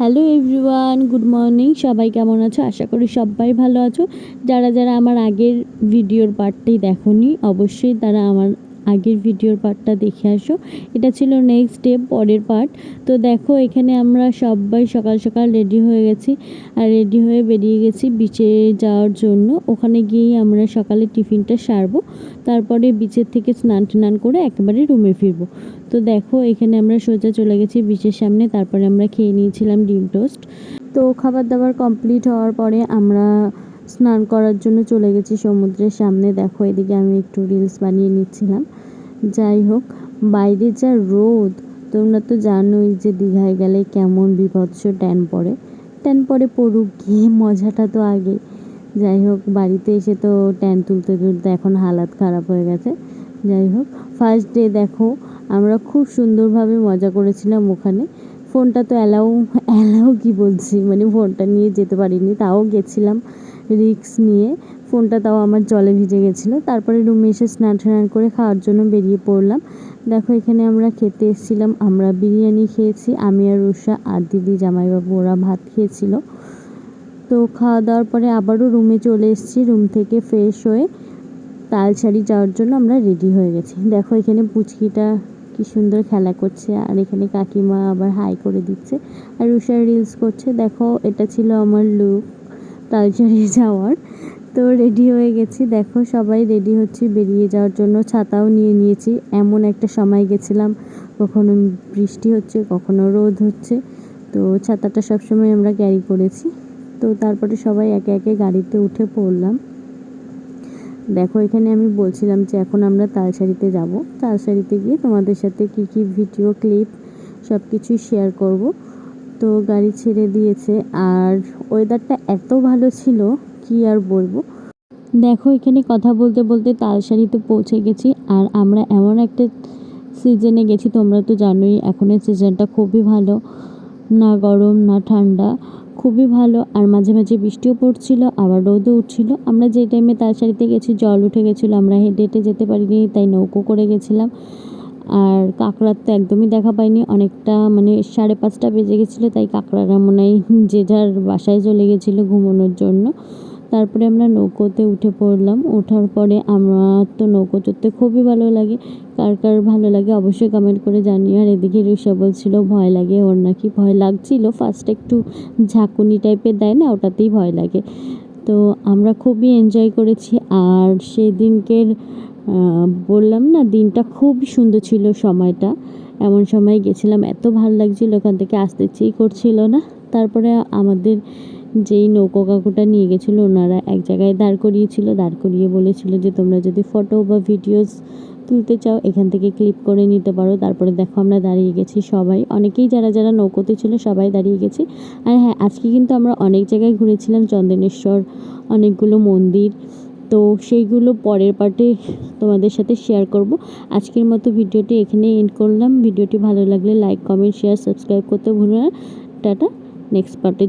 Hello everyone, good morning. সবাই কেমন আছো? আশা করি সবাই ভালো আছো। যারা যারা আমার আগের ভিডিওর পার্টটি দেখনি, অবশ্যই তারা আমার আগের ভিডিওর পার্টটা দেখে আসো। এটা ছিল নেক্সট ডে পরের পার্ট তো দেখো, এখানে আমরা সবাই সকাল সকাল রেডি হয়ে গেছি। আর রেডি হয়ে বেরিয়ে গেছি বিচে যাওয়ার জন্য। ওখানে গিয়েই আমরা সকালে টিফিনটা সারবো। তারপরে বিচের থেকে স্নান টান করে একেবারে রুমে ফিরবো। তো দেখো, এখানে আমরা সোজা চলে গেছি বিচের সামনে। তারপরে আমরা খেয়ে নিয়েছিলাম ডিম টোস্ট তো খাবার দাবার কমপ্লিট হওয়ার পরে আমরা স্নান করার জন্য চলে গেছি সমুদ্রের সামনে। দেখো, এদিকে আমি একটু রিলস বানিয়ে নিচ্ছিলাম। যাই হোক, বাইরে যা রোদ, তোমরা তো জানোই যে দীঘায় গেলে কেমন বিভৎস ট্যান পড়ে। ট্যান পরে পড়ুক, গিয়ে মজাটা তো আগে। যাই হোক, বাড়িতে এসে তো ট্যান তুলতে তুলতে এখন হালাত খারাপ হয়ে গেছে। যাই হোক ফার্স্ট ডে দেখো, আমরা খুব সুন্দরভাবে মজা করেছিলাম ওখানে। ফোনটা তো অ্যালাউ অ্যালাউ কি বলছি? মানে ফোনটা নিয়ে যেতে পারিনি, তাও গেছিলাম। রিক্স নিয়ে ফোনটা তাও আমার জলে ভিজে গেছিল। তারপরে রুমে এসে স্নান টান করে খাওয়ার জন্য বেরিয়ে পড়লাম। দেখো, এখানে আমরা খেতে এসেছিলাম, আমরা বিরিয়ানি খেয়েছি, আমি আর রুষা আর দিদি জামাইবাবু ওরা ভাত খেয়েছিল। তো খাওয়া দাওয়ার পরে আবারও রুমে চলে এসেছি, রুম থেকে ফ্রেশ হয়ে তালসারি যাওয়ার জন্য আমরা রেডি হয়ে গেছি। দেখো, এখানে পুচকিটা কি সুন্দর খেলা করছে, আর এখানে কাকিমা আবার হাই করে দিচ্ছে, আর রুষা রিলস করছে। দেখো, এটা ছিল আমার লুক তালচারি যাওয়ার। তো রেডি হয়ে গেছি। দেখো, সবাই রেডি হচ্ছি বেরিয়ে যাওয়ার জন্য। ছাতাও নিয়ে নিয়েছি। এমন একটা সময় গেছিলাম। কখনো বৃষ্টি হচ্ছে, কখনো রোদ হচ্ছে। তো ছাতাটা সবসময় আমরা ক্যারি করেছি। তো তারপরে সবাই একে একে গাড়িতে উঠে পড়লাম। দেখো, এখানে আমি বলছিলাম যে এখন আমরা তালসারিতে যাব। তালসারিতে গিয়ে তোমাদের সাথে কি কি ভিডিও ক্লিপ সব কিছুই শেয়ার করব। তো গাড়ি ছেড়ে দিয়েছে। আর ওয়েদারটা এত ভালো ছিল, কি আর বলব? দেখো, এখানে কথা বলতে বলতে তালসারিতে পৌঁছে গেছি। আর আমরা এমন একটা সিজনে গেছি, তোমরা তো জানোই, এখনের সিজনটা খুবই ভালো। না গরম, না ঠান্ডা, খুবই ভালো। আর মাঝে মাঝে বৃষ্টিও পড়ছিল, আবার রোদও উঠছিল। আমরা যে টাইমে তালসারিতে গেছি, জল উঠে গেছিল, আমরা হেঁটে হেঁটে যেতে পারিনি, তাই নৌকো করে গেছিলাম। কাঁকড়ার তো একদমই দেখা পাইনি। অনেকটা মানে সাড়ে পাঁচটা বেজে গেছিল, তাই কাঁকড়ারা মনে হয় যে যার বাসায় চলে গেছিল ঘুমানোর জন্য। তারপরে আমরা নৌকোতে উঠে পড়লাম। ওঠার পরে আমার তো নৌকো চড়তে খুবই ভালো লাগে। কার কার ভালো লাগে অবশ্যই কমেন্ট করে জানিও। আর এদিকে ঋষা বলছিল, ভয় লাগে ওর নাকি ভয় লাগছিল। ফার্স্ট একটু ঝাঁকুনি টাইপের দেয় না, ওটাতেই ভয় লাগে। তো আমরা খুবই এনজয় করেছি। আর সেদিনকের বললাম না, দিনটা খুব সুন্দর ছিল সময়টা। এমন সময় গেছিলাম, এত ভালো লাগছিল ওখান থেকে, আসতে ইচ্ছেই করছিল না। তারপরে আমাদের যেই নৌকো কাকুটা নিয়ে গেছিল, ওনারা এক জায়গায় দাঁড় করিয়েছিল, দাঁড় করিয়ে বলেছিল যে, তোমরা যদি ফটো বা ভিডিওস তুলতে চাও, এখান থেকে ক্লিপ করে নিতে পারো। তারপরে দেখো, আমরা দাঁড়িয়ে গেছি সবাই। অনেকেই যারা যারা নৌকোতে ছিল, সবাই দাঁড়িয়ে গেছি। আর হ্যাঁ আজকে কিন্তু আমরা অনেক জায়গায় ঘুরেছিলাম চন্দনেশ্বর অনেকগুলো মন্দির। তো সেইগুলো পরের পার্টে তোমাদের সাথে শেয়ার করব। আজকের মতো ভিডিওটি এখানে এন্ড করলাম। ভিডিওটি ভালো লাগলে লাইক কমেন্ট শেয়ার সাবস্ক্রাইব করতে ভুলো না। টাটা নেক্সট পার্টে